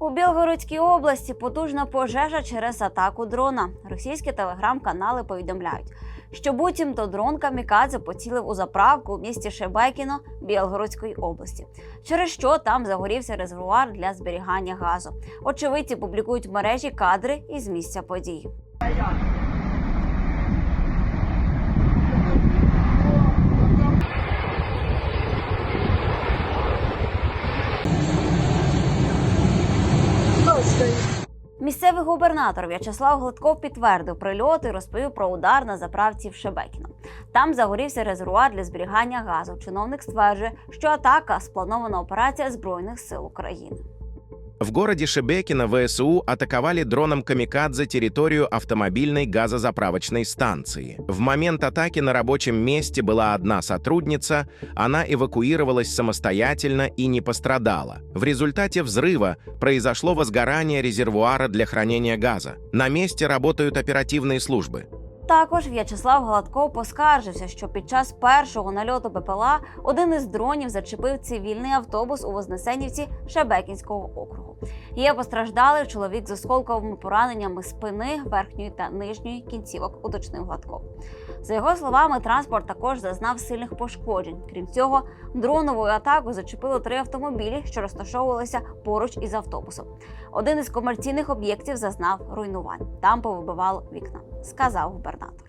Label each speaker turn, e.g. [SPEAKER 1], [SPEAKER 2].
[SPEAKER 1] У Білгородській області потужна пожежа через атаку дрона. Російські телеграм-канали повідомляють, що буцімто дрон Камікадзе поцілив у заправку у місті Шебекіно Білгородської області, через що там загорівся резервуар для зберігання газу. Очевидці публікують в мережі кадри із місця події. Місцевий губернатор В'ячеслав Гладков підтвердив прильот і розповів про удар на заправці в Шебекіно. Там загорівся резервуар для зберігання газу. Чиновник стверджує, що атака спланована операція збройних сил України.
[SPEAKER 2] В городе Шебекино ВСУ атаковали дроном «Камикадзе» территорию автомобильной газозаправочной станции. В момент атаки на рабочем месте была одна сотрудница, она эвакуировалась самостоятельно и не пострадала. В результате взрыва произошло возгорание резервуара для хранения газа. На месте работают оперативные службы.
[SPEAKER 1] Також В'ячеслав Гладков поскаржився, що під час першого нальоту БПЛА один із дронів зачепив цивільний автобус у Вознесенівці Шебекінського округу. Є постраждалий чоловік з осколковими пораненнями спини, верхньої та нижньої кінцівок, уточнив Гладков. За його словами, транспорт також зазнав сильних пошкоджень. Крім цього, дроновою атакою зачепило три автомобілі, що розташовувалися поруч із автобусом. Один із комерційних об'єктів зазнав руйнувань. Там повибивало вікна, сказав губернатор.